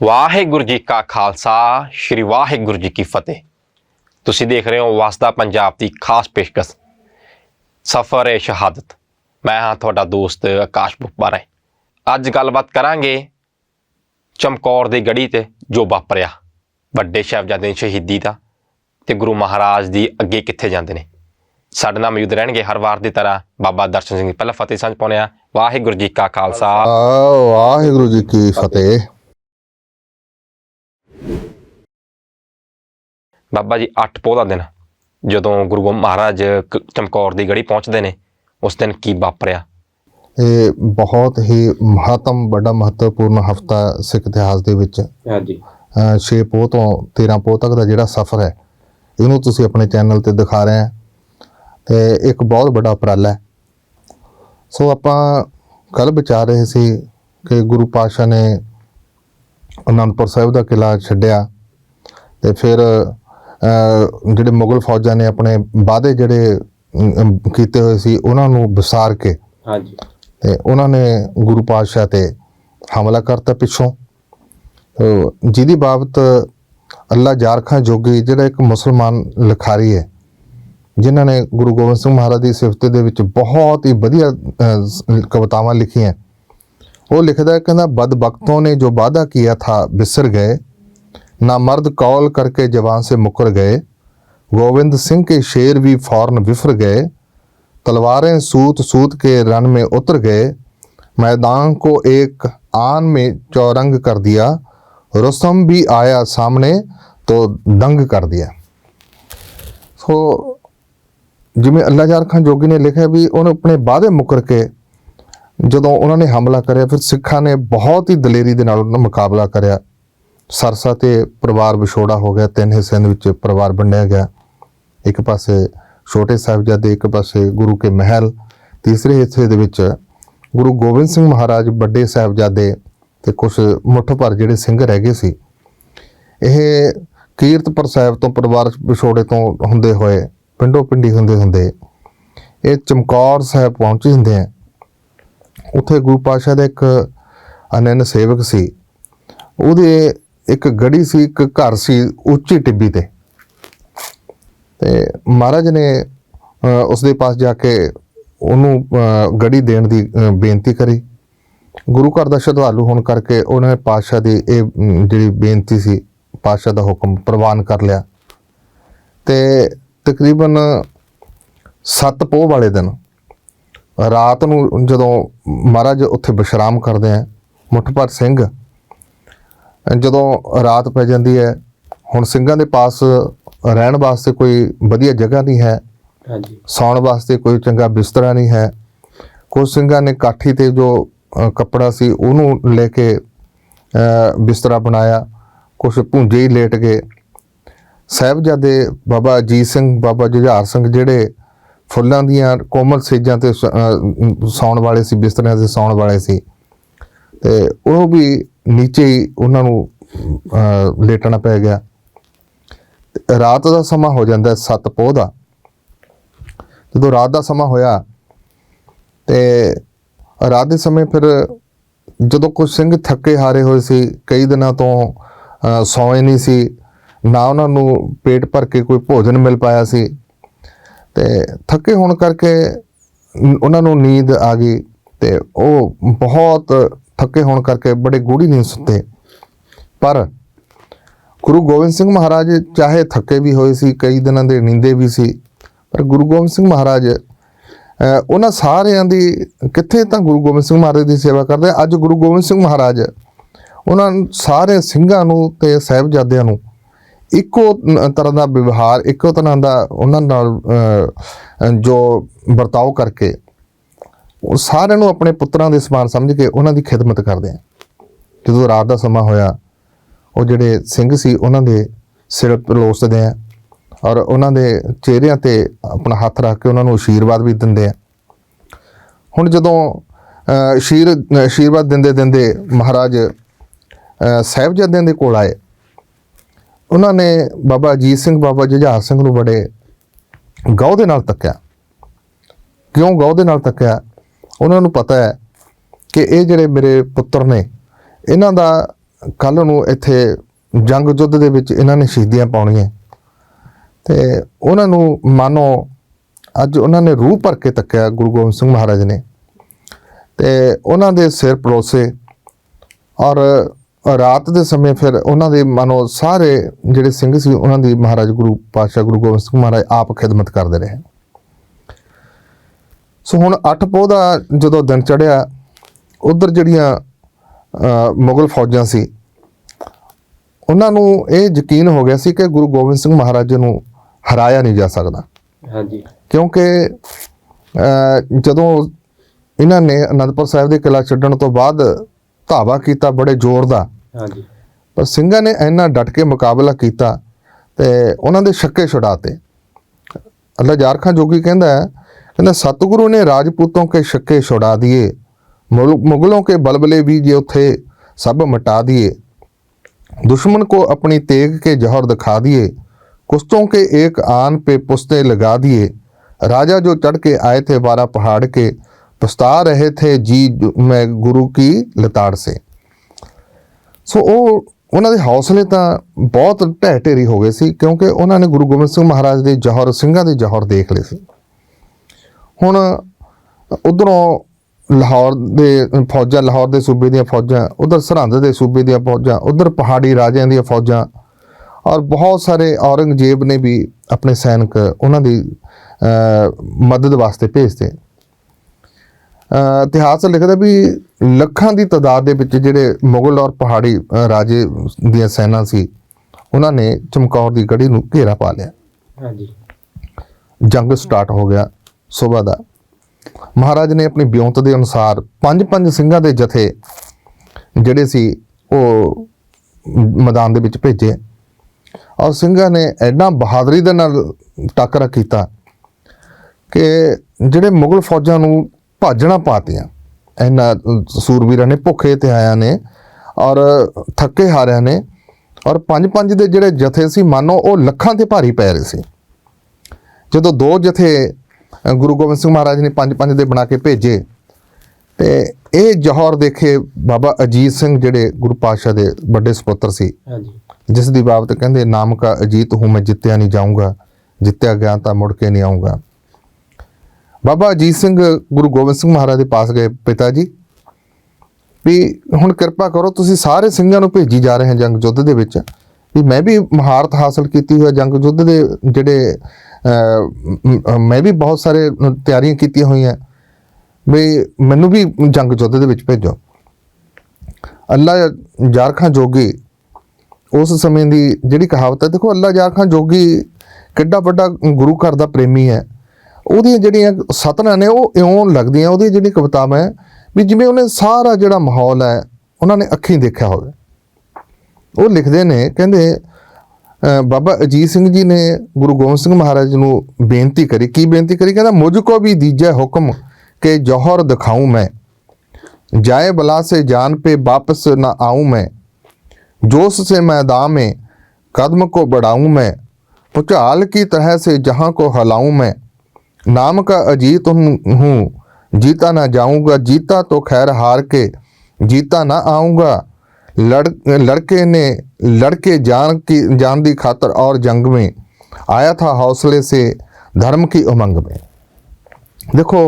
ਵਾਹਿਗੁਰੂ ਜੀ ਕਾ ਖਾਲਸਾ, ਸ੍ਰੀ ਵਾਹਿਗੁਰੂ ਜੀ ਕੀ ਫਤਿਹ। ਤੁਸੀਂ ਦੇਖ ਰਹੇ ਹੋ ਵਸਦਾ ਪੰਜਾਬ ਦੀ ਖਾਸ ਪੇਸ਼ਕਸ਼, ਸਫਰ ਏ ਸ਼ਹਾਦਤ। ਮੈਂ ਹਾਂ ਤੁਹਾਡਾ ਦੋਸਤ ਆਕਾਸ਼ ਬੁੱਪਾਰਾ ਅੱਜ ਗੱਲਬਾਤ ਕਰਾਂਗੇ ਚਮਕੌਰ ਦੀ ਗੜੀ ਤੇ ਜੋ ਵਾਪਰਿਆ। ਵੱਡੇ ਸਾਹਿਬਜ਼ਾਦੇ ਦੀ ਸ਼ਹੀਦੀ ਦਾ ਤੇ ਗੁਰੂ ਮਹਾਰਾਜ ਦੀ ਅੱਗੇ ਕਿੱਥੇ ਜਾਂਦੇ ਨੇ। ਸਾਡੇ ਨਾਲ ਮੌਜੂਦ ਰਹਿਣਗੇ ਹਰ ਵਾਰ ਦੀ ਤਰ੍ਹਾਂ ਬਾਬਾ ਦਰਸ਼ਨ ਸਿੰਘ ਪਹਿਲਾਂ ਫਤਿਹ ਸਾਂਝ ਪਾਉਂਦੇ ਆ ਵਾਹਿਗੁਰੂ ਜੀ ਕਾ ਖਾਲਸਾ। ਵਾਹਿਗੁਰੂ ਜੀ ਕੀ ਫਤਿਹ। ਬਾਬਾ ਜੀ 8 ਪੋਹ ਦਾ ਦਿਨ। ਜਦੋਂ ਗੁਰੂ ਗੋਬਿੰਦ ਮਹਾਰਾਜ ਚਮਕੌਰ ਦੀ ਗੜੀ ਪਹੁੰਚਦੇ ਨੇ ਉਸ ਦਿਨ ਕੀ ਵਾਪਰਿਆ? ਇਹ ਬਹੁਤ ਹੀ ਮਹੱਤਮ ਵੱਡਾ ਮਹੱਤਵਪੂਰਨ ਹਫਤਾ ਸਿੱਖ ਇਤਿਹਾਸ ਦੇ ਵਿੱਚ। ਹਾਂਜੀ। 6 ਪੋਹ ਤੋਂ 13 ਪੋਹ ਤੱਕ ਦਾ ਜਿਹੜਾ ਸਫ਼ਰ ਹੈ ਇਹਨੂੰ ਤੁਸੀਂ ਆਪਣੇ ਚੈਨਲ ਤੇ ਦਿਖਾ ਰਹੇ ਆ ਤੇ ਇੱਕ ਬਹੁਤ ਵੱਡਾ ਉਪਰਾਲਾ ਹੈ। ਸੋ ਆਪਾਂ ਕੱਲ ਵਿਚਾਰ ਰਹੇ ਸੀ ਕਿ ਗੁਰੂ ਪਾਤਸ਼ਾਹ ਨੇ ਅਨੰਦਪੁਰ ਸਾਹਿਬ ਦਾ ਕਿਲਾ ਛੱਡਿਆ ਤੇ ਫਿਰ ਜਿਹੜੇ ਮੁਗਲ ਫੌਜਾਂ ਨੇ ਆਪਣੇ ਵਾਅਦੇ ਜਿਹੜੇ ਕੀਤੇ ਹੋਏ ਸੀ ਉਹਨਾਂ ਨੂੰ ਵਿਸਾਰ ਕੇ ਹਾਂਜੀ। ਤੇ ਉਹਨਾਂ ਨੇ ਗੁਰੂ ਪਾਤਸ਼ਾਹ ਤੇ ਹਮਲਾ ਕਰਤਾ ਪਿੱਛੋਂ। ਜਿਹਦੀ ਬਾਬਤ ਅੱਲਾ ਜਾਰਖਾਂ ਜੋਗੀ ਜਿਹੜਾ ਇੱਕ ਮੁਸਲਮਾਨ ਲਖਾਰੀ ਹੈ ਜਿਨ੍ਹਾਂ ਨੇ ਗੁਰੂ ਗੋਬਿੰਦ ਸਿੰਘ ਮਹਾਰਾਜ ਦੀ ਸਿਫਤ ਦੇ ਵਿੱਚ ਬਹੁਤ ਹੀ ਵਧੀਆ ਕਵਿਤਾਵਾਂ ਲਿਖੀਆਂ। ਉਹ ਲਿਖਦਾ ਕਹਿੰਦਾ ਬਦਬਖਤੋਂ ਨੇ ਜੋ ਵਾਅਦਾ ਕੀਤਾ ਥਾ ਵਿਸਰ ਗਏ ना मर्द कौल करके जवान से मुकर गए गोविंद सिंह के शेर भी फौरन विफर गए तलवारें सूत सूत के रन में उतर गए मैदान को एक आन में चौरंग कर दिया रुस्तम भी आया सामने तो दंग कर दिया ਸੋ ਜਿਵੇਂ ਅੱਲਾ ਜਾਰ ਖਾਨ ਜੋਗੀ ਨੇ ਲਿਖਿਆ ਵੀ ਉਹਨੇ ਆਪਣੇ ਵਾਅਦੇ ਮੁਕਰ ਕੇ ਜਦੋਂ ਉਹਨਾਂ ਨੇ ਹਮਲਾ ਕਰਿਆ ਫਿਰ ਸਿੱਖਾਂ ਨੇ ਬਹੁਤ ਹੀ ਦਲੇਰੀ ਦੇ ਨਾਲ ਉਹਨਾਂ ਦਾ ਮੁਕਾਬਲਾ ਕਰਿਆ ਸਰਸਾ ਤੇ ਪਰਿਵਾਰ ਵਿਛੋੜਾ ਹੋ ਗਿਆ, ਤਿੰਨ ਹਿੱਸਿਆਂ ਦੇ ਵਿੱਚ ਪਰਿਵਾਰ ਵੰਡਿਆ ਗਿਆ। ਇੱਕ ਪਾਸੇ ਛੋਟੇ ਸਾਹਿਬਜ਼ਾਦੇ, ਇੱਕ ਪਾਸੇ ਗੁਰੂ ਕੇ ਮਹਿਲ। ਤੀਸਰੇ ਹਿੱਸੇ ਦੇ ਵਿੱਚ ਗੁਰੂ ਗੋਬਿੰਦ ਸਿੰਘ ਮਹਾਰਾਜ ਵੱਡੇ ਸਾਹਿਬਜ਼ਾਦੇ ਤੇ ਕੁਝ ਮੁੱਠ ਭਰ ਜਿਹੜੇ ਸਿੰਘ ਰਹਿ ਗਏ ਸੀ। ਇਹ ਕੀਰਤਪੁਰ ਸਾਹਿਬ ਤੋਂ ਪਰਿਵਾਰ ਵਿਛੋੜੇ ਤੋਂ ਹੁੰਦੇ ਹੋਏ, ਪਿੰਡੋ ਪਿੰਡੀ ਹੁੰਦੇ ਹੁੰਦੇ ਇਹ ਚਮਕੌਰ ਸਾਹਿਬ ਪਹੁੰਚੇ ਹੁੰਦੇ ਆ। ਉੱਥੇ ਗੁਰੂ ਪਾਤਸ਼ਾਹ ਦਾ ਇੱਕ ਅਨੰਨ ਸੇਵਕ ਸੀ। ਉਹਦੇ ਇੱਕ ਗੜੀ ਸੀ ਇੱਕ ਘਰ ਸੀ ਉੱਚੀ ਟਿੱਬੀ ਤੇ। ਤੇ ਮਹਾਰਾਜ ਨੇ ਅ, ਉਸ ਦੇ ਪਾਸ ਜਾ ਕੇ ਉਹਨੂੰ ਗੜੀ ਦੇਣ ਦੀ ਬੇਨਤੀ ਕਰੀ। ਗੁਰੂ ਘਰ ਦਾ ਸ਼ਰਧਾਲੂ ਹੋਣ ਕਰਕੇ ਉਹਨਾਂ ਨੇ ਪਾਤਸ਼ਾਹ ਦੀ ਇਹ ਜਿਹੜੀ ਬੇਨਤੀ ਸੀ ਪਾਤਸ਼ਾਹ ਦਾ ਹੁਕਮ ਪ੍ਰਵਾਨ ਕਰ ਲਿਆ। ਤੇ ਤਕਰੀਬਨ 7 ਪੋਹ ਵਾਲੇ ਦਿਨ ਰਾਤ ਨੂੰ ਜਦੋਂ ਮਹਾਰਾਜ ਉੱਥੇ ਵਿਸ਼ਰਾਮ ਕਰਦੇ ਆ ਮੁੱਠਪਰ ਸਿੰਘ ਜਦੋਂ ਰਾਤ ਪੈ ਜਾਂਦੀ ਹੈ ਹੁਣ ਸਿੰਘਾਂ ਦੇ ਪਾਸ ਰਹਿਣ ਵਾਸਤੇ ਕੋਈ ਵਧੀਆ ਜਗ੍ਹਾ ਨਹੀਂ ਹੈ। ਹਾਂਜੀ। ਸੌਣ ਵਾਸਤੇ ਕੋਈ ਚੰਗਾ ਬਿਸਤਰਾ ਨਹੀਂ ਹੈ। ਕੁਝ ਸਿੰਘਾਂ ਨੇ ਕਾਠੀ ਤੇ ਜੋ ਕੱਪੜਾ ਸੀ ਉਹਨੂੰ ਲੈ ਕੇ ਬਿਸਤਰਾ ਬਣਾਇਆ। ਕੁਝ ਭੁੰਜੇ ਹੀ ਲੇਟ ਗਏ। ਸਾਹਿਬਜ਼ਾਦੇ ਬਾਬਾ ਅਜੀਤ ਸਿੰਘ ਬਾਬਾ ਜੁਝਾਰ ਸਿੰਘ ਜਿਹੜੇ ਫੁੱਲਾਂ ਦੀਆਂ ਕੋਮਲ ਸੇਜਾਂ ਤੇ ਸੌਣ ਵਾਲੇ ਸੀ ਬਿਸਤਰਿਆਂ ਤੇ ਸੌਣ ਵਾਲੇ ਸੀ। ਤੇ ਉਹ ਵੀ ਨੀਚੇ ਹੀ ਉਹਨਾਂ ਨੂੰ ਲੇਟਣਾ ਪੈ ਗਿਆ। ਰਾਤ ਦਾ ਸਮਾਂ ਹੋ ਜਾਂਦਾ ਸੱਤ ਪੋਹ ਦਾ। ਜਦੋਂ ਰਾਤ ਦਾ ਸਮਾਂ ਹੋਇਆ ਤੇ ਰਾਤ ਦੇ ਸਮੇਂ ਫਿਰ ਜਦੋਂ ਕੁਝ ਸਿੰਘ ਥੱਕੇ ਹਾਰੇ ਹੋਏ ਸੀ ਕਈ ਦਿਨਾਂ ਤੋਂ ਅ, ਸੌਏ ਨਹੀਂ ਸੀ ਨਾ ਉਹਨਾਂ ਨੂੰ ਪੇਟ ਭਰ ਕੇ ਕੋਈ ਭੋਜਨ ਮਿਲ ਪਾਇਆ ਸੀ। ਤੇ ਥੱਕੇ ਹੋਣ ਕਰਕੇ ਉਹਨਾਂ ਨੂੰ ਨੀਂਦ ਆ ਗਈ ਤੇ ਉਹ ਬਹੁਤ ਥੱਕੇ ਹੋਣ ਕਰਕੇ ਬੜੇ ਗੂੜੀ ਨੀਂਦ ਸੁੱਤੇ। ਪਰ ਗੁਰੂ ਗੋਬਿੰਦ ਸਿੰਘ ਮਹਾਰਾਜ ਚਾਹੇ ਥੱਕੇ ਵੀ ਹੋਏ ਸੀ, ਕਈ ਦਿਨਾਂ ਦੇ ਨੀਂਦੇ ਵੀ ਸੀ, ਪਰ ਗੁਰੂ ਗੋਬਿੰਦ ਸਿੰਘ ਮਹਾਰਾਜ ਉਹਨਾਂ ਸਾਰਿਆਂ ਦੀ ਕਿੱਥੇ ਤਾਂ ਗੁਰੂ ਗੋਬਿੰਦ ਸਿੰਘ ਮਹਾਰਾਜ ਦੀ ਸੇਵਾ ਕਰਦੇ, ਅੱਜ ਗੁਰੂ ਗੋਬਿੰਦ ਸਿੰਘ ਮਹਾਰਾਜ, ਉਹਨਾਂ ਸਾਰੇ ਸਿੰਘਾਂ ਨੂੰ ਤੇ ਸਾਹਿਬਜ਼ਾਦਿਆਂ ਨੂੰ ਇੱਕੋ ਤਰ੍ਹਾਂ ਦਾ ਵਿਵਹਾਰ, ਇੱਕੋ ਤਰ੍ਹਾਂ ਦਾ ਉਹਨਾਂ ਨਾਲ ਜੋ ਵਰਤਾਓ ਕਰਕੇ ਉਹ ਸਾਰਿਆਂ ਨੂੰ ਆਪਣੇ ਪੁੱਤਰਾਂ ਦੇ ਸਮਾਨ ਸਮਝ ਕੇ ਉਹਨਾਂ ਦੀ ਖਿਦਮਤ ਕਰਦੇ ਆ। ਜਦੋਂ ਰਾਤ ਦਾ ਸਮਾਂ ਹੋਇਆ ਉਹ ਜਿਹੜੇ ਸਿੰਘ ਸੀ ਉਹਨਾਂ ਦੇ ਸਿਰ ਪਲੋਸਦੇ ਆ ਔਰ ਉਹਨਾਂ ਦੇ ਚਿਹਰਿਆਂ ਤੇ ਆਪਣਾ ਹੱਥ ਰੱਖ ਕੇ ਉਹਨਾਂ ਨੂੰ ਆਸ਼ੀਰਵਾਦ ਵੀ ਦਿੰਦੇ ਆ। ਹੁਣ ਜਦੋਂ ਅਹ, ਅਸ਼ੀਰ ਆਸ਼ੀਰਵਾਦ ਦਿੰਦੇ ਦਿੰਦੇ ਮਹਾਰਾਜ ਅਹ, ਸਾਹਿਬਜ਼ਾਦਿਆਂ ਦੇ ਕੋਲ ਆਏ। ਉਹਨਾਂ ਨੇ ਬਾਬਾ ਅਜੀਤ ਸਿੰਘ ਬਾਬਾ ਜੁਝਾਰ ਸਿੰਘ ਨੂੰ ਬੜੇ ਗੌਰ ਦੇ ਨਾਲ ਤੱਕਿਆ। ਕਿਉਂ ਗੌਰ ਦੇ ਨਾਲ ਤੱਕਿਆ? ਉਹਨਾਂ ਨੂੰ ਪਤਾ ਹੈ ਕਿ ਇਹ ਜਿਹੜੇ ਮੇਰੇ ਪੁੱਤਰ ਨੇ, ਇਹਨਾਂ ਦਾ ਕੱਲ ਨੂੰ ਇੱਥੇ ਜੰਗ ਯੁੱਧ ਦੇ ਵਿੱਚ ਇਹਨਾਂ ਨੇ ਸ਼ਹੀਦੀਆਂ ਪਾਉਣੀਆਂ। ਤੇ ਉਹਨਾਂ ਨੂੰ ਮਾਨੋ ਅੱਜ ਉਹਨਾਂ ਨੇ ਰੂਹ ਭਰ ਕੇ ਤੱਕਿਆ ਗੁਰੂ ਗੋਬਿੰਦ ਸਿੰਘ ਮਹਾਰਾਜ ਨੇ। ਤੇ ਉਹਨਾਂ ਦੇ ਸਿਰ ਪਰੋਸੇ ਔਰ ਰਾਤ ਦੇ ਸਮੇਂ ਫਿਰ ਉਹਨਾਂ ਦੇ ਮਨੋ ਸਾਰੇ ਜਿਹੜੇ ਸਿੰਘ ਸੀ, ਉਹਨਾਂ ਦੀ ਮਹਾਰਾਜ ਗੁਰੂ ਪਾਤਸ਼ਾਹ ਗੁਰੂ ਗੋਬਿੰਦ ਸਿੰਘ ਮਹਾਰਾਜ ਆਪ ਖਿਦਮਤ ਕਰਦੇ ਰਹੇ। ਸੋ ਹੁਣ 8 ਪੋਹ ਦਾ ਜਦੋਂ ਦਿਨ ਚੜਿਆ ਉਧਰ ਜਿਹੜੀਆਂ ਮੁਗਲ ਫੌਜਾਂ ਸੀ ਉਹਨਾਂ ਨੂੰ ਇਹ ਯਕੀਨ ਹੋ ਗਿਆ ਸੀ ਕਿ ਗੁਰੂ ਗੋਬਿੰਦ ਸਿੰਘ ਮਹਾਰਾਜ ਜੀ ਨੂੰ ਹਰਾਇਆ ਨਹੀਂ ਜਾ ਸਕਦਾ। ਹਾਂਜੀ। ਕਿਉਂਕਿ ਜਦੋਂ ਇਹਨਾਂ ਨੇ ਅਨੰਦਪੁਰ ਸਾਹਿਬ ਦੇ ਕਿਲਾ ਛੱਡਣ ਤੋਂ ਬਾਅਦ ਧਾਵਾ ਕੀਤਾ ਬੜੇ ਜ਼ੋਰ ਦਾ ਹਾਂਜੀ। ਪਰ ਸਿੰਘਾਂ ਨੇ ਇੰਨਾ ਡਟ ਕੇ ਮੁਕਾਬਲਾ ਕੀਤਾ ਤੇ ਉਹਨਾਂ ਦੇ ਛੱਕੇ ਛੁਡਾਤੇ ਅੱਲਾ ਜਾਰ ਜੋਗੀ ਕਹਿੰਦਾ ਹੈ ਕਹਿੰਦਾ ਸਤਿਗੁਰੂ ਨੇ ਰਾਜਪੂਤੋਂ ਕੇ ਛੱਕੇ ਛੁਡਾ ਦਿਏ ਮੁਲ- ਮੁਗਲੋं के बलबले भी जो थे सब मिटा दिए दुश्मन को अपनी तेग के जौहर दिखा दिए कुश्तों के एक आन पे पुस्ते लगा दिए राजा जो चढ़ के आए थे बारह पहाड़ के पछता रहे थे जी मैं गुरु की लताड़ से ਸੋ ਉਹ ਉਹਨਾਂ ਦੇ ਹੌਸਲੇ ਤਾਂ ਬਹੁਤ ਢਹਿ ਢੇਰੀ ਹੋ ਗਏ ਸੀ ਕਿਉਂਕਿ ਉਹਨਾਂ ਨੇ ਗੁਰੂ ਗੋਬਿੰਦ ਸਿੰਘ ਮਹਾਰਾਜ ਦੇ ਜੌਹਰ ਸਿੰਘਾਂ ਦੇ ਜੌਹਰ ਦੇਖ ਲਏ ਸੀ ਹੁਣ ਉਧਰੋਂ ਲਾਹੌਰ ਦੇ ਫੌਜਾਂ ਲਾਹੌਰ ਦੇ ਸੂਬੇ ਦੀਆਂ ਫੌਜਾਂ ਉਧਰ ਸਰਹੰਦ ਦੇ ਸੂਬੇ ਦੀਆਂ ਫੌਜਾਂ ਉਧਰ ਪਹਾੜੀ ਰਾਜਿਆਂ ਦੀਆਂ ਫੌਜਾਂ ਔਰ ਬਹੁਤ ਸਾਰੇ ਔਰੰਗਜ਼ੇਬ ਨੇ ਵੀ ਆਪਣੇ ਸੈਨਿਕ ਉਹਨਾਂ ਦੀ ਮਦਦ ਵਾਸਤੇ ਅਹ ਇਤਿਹਾਸ ਲਿਖਦਾ ਵੀ ਲੱਖਾਂ ਦੀ ਤਾਦਾਦ ਦੇ ਵਿੱਚ ਜਿਹੜੇ ਮੁਗਲ ਔਰ ਪਹਾੜੀ ਰਾਜੇ ਦੀਆਂ ਸੈਨਾ ਸੀ ਉਹਨਾਂ ਨੇ ਚਮਕੌਰ ਦੀ ਗੜੀ ਨੂੰ ਘੇਰਾ ਪਾ ਲਿਆ। ਹਾਂਜੀ। ਜੰਗ ਸਟਾਰਟ ਹੋ ਗਿਆ। ਸਵੇਰ ਦਾ। ਮਹਾਰਾਜ ਨੇ ਆਪਣੀ ਬਿਉਂਤ ਦੇ ਅਨੁਸਾਰ ਪੰਜ ਪੰਜ ਸਿੰਘਾਂ ਦੇ ਜਥੇ ਜਿਹੜੇ ਸੀ ਉਹ ਮੈਦਾਨ ਦੇ ਵਿੱਚ ਭੇਜੇ ਔਰ ਸਿੰਘਾਂ ਨੇ ਐਡਾ ਬਹਾਦਰੀ ਦੇ ਨਾਲ ਟੱਕਰਾ ਕੀਤਾ ਕਿ ਜਿਹੜੇ ਮੁਗਲ ਫੌਜਾਂ ਨੂੰ ਭਾਜਣਾ ਪਾਤੀਆਂ, ਇਹਨਾਂ ਸੂਰਵੀਰਾਂ ਨੇ, ਭੁੱਖੇ ਤੇ ਆਇਆਂ ਨੇ ਔਰ ਥੱਕੇ ਹਾਰਿਆਂ ਨੇ ਔਰ ਪੰਜ ਪੰਜ ਦੇ ਜਿਹੜੇ ਜਥੇ ਸੀ, ਮਾਨੋ ਉਹ ਲੱਖਾਂ ਤੇ ਭਾਰੀ ਪੈ ਰਹੇ ਸੀ। ਜਦੋਂ ਦੋ ਜਥੇ ਗੁਰੂ ਗੋਬਿੰਦ ਸਿੰਘ ਮਹਾਰਾਜ ਨੇ ਪੰਜ ਪੰਜ ਦੇ ਬਣਾ ਕੇ ਭੇਜੇ। ਤੇ ਇਹ ਜੌਹਰ ਦੇਖੇ ਬਾਬਾ ਅਜੀਤ ਸਿੰਘ ਜਿਹੜੇ ਗੁਰੂ ਪਾਤਸ਼ਾਹ ਦੇ ਵੱਡੇ ਸੁਪੁੱਤਰ ਸੀ। ਹਾਂਜੀ। ਜਿਸ ਦੀ ਬਾਬਤ ਕਹਿੰਦੇ ਨਾਮ ਕਾ ਅਜੀਤ ਹੂੰ ਮੈਂ ਜਿੱਤਿਆ ਨਹੀਂ ਜਾਊਂਗਾ। ਜਿੱਤਿਆ ਗਿਆ ਤਾਂ ਮੁੜ ਕੇ ਨਹੀਂ ਆਊਂਗਾ। ਬਾਬਾ ਅਜੀਤ ਸਿੰਘ ਗੁਰੂ ਗੋਬਿੰਦ ਸਿੰਘ ਮਹਾਰਾਜ ਦੇ ਪਾਸ ਗਏ ਪਿਤਾ ਜੀ। ਵੀ ਹੁਣ ਕਿਰਪਾ ਕਰੋ ਤੁਸੀਂ ਸਾਰੇ ਸਿੰਘਾਂ ਨੂੰ ਭੇਜੀ ਜਾ ਰਹੇ ਹਾਂ ਜੰਗ ਯੁੱਧ ਦੇ ਵਿੱਚ। ਵੀ ਮੈਂ ਵੀ ਮਹਾਰਤ ਹਾਸਲ ਕੀਤੀ ਹੋਈ ਹੈ ਜੰਗ ਯੁੱਧ ਦੇ ਜਿਹੜੇ ਮੈਂ ਵੀ ਬਹੁਤ ਸਾਰੇ ਤਿਆਰੀਆਂ ਕੀਤੀਆਂ ਹੋਈਆਂ। ਵੀ ਮੈਨੂੰ ਵੀ ਜੰਗ ਯੁੱਧ ਦੇ ਵਿੱਚ ਭੇਜੋ। ਅੱਲਾ ਯਾਰ ਖਾਂ ਜੋਗੀ ਉਸ ਸਮੇਂ ਦੀ ਜਿਹੜੀ ਕਹਾਵਤ ਹੈ, ਦੇਖੋ ਅੱਲਾ ਯਾਰ ਖਾਂ ਜੋਗੀ ਕਿੱਡਾ ਵੱਡਾ ਗੁਰੂ ਘਰ ਦਾ ਪ੍ਰੇਮੀ ਹੈ। ਉਹਦੀਆਂ ਜਿਹੜੀਆਂ ਸਤਨਾਂ ਨੇ, ਉਹ ਇਉਂ ਲੱਗਦੀਆਂ ਉਹਦੀ ਜਿਹੜੀ ਕਵਿਤਾਵਾਂ ਹੈ, ਵੀ ਜਿਵੇਂ ਉਹਨੇ ਸਾਰਾ ਜਿਹੜਾ ਮਾਹੌਲ ਹੈ, ਉਹਨਾਂ ਨੇ ਅੱਖੀਂ ਦੇਖਿਆ ਹੋਵੇ। ਉਹ ਲਿਖਦੇ ਨੇ, ਕਹਿੰਦੇ ਬਾਬਾ ਅਜੀਤ ਸਿੰਘ ਜੀ ਨੇ ਗੁਰੂ ਗੋਬਿੰਦ ਸਿੰਘ ਮਹਾਰਾਜ ਨੂੰ ਬੇਨਤੀ ਕਰੀ। ਕੀ ਬੇਨਤੀ ਕਰੀ? ਕਹਿੰਦਾ, ਮੁਝ ਕੋ ਵੀ ਦੀਜੈ ਹੁਕਮ ਕਿ ਜੋਹਰ ਦਿਖਾਉ ਮੈਂ। ਜਾਏ ਬਲਾ ਸੇ ਜਾਨ ਪੇ ਵਾਪਸ ਨਾ ਆਉ ਮੈਂ। जोश से मैदान में कदम को बढ़ाऊं मैं पुचाल की तरह से जहां को हलाऊं मैं नाम का अजीत ਹੂੰ ਜੀਤਾ ਨਾ जाऊंगा ਜੀਤਾ तो ਖੈਰ ਹਾਰ ਕੇ ਜੀਤਾ ਨਾ आऊंगा लड़ लड़के ने लड़के जान की जान दी खातर और जंग में आया था हौसले से धर्म की उमंग में ਦੇਖੋ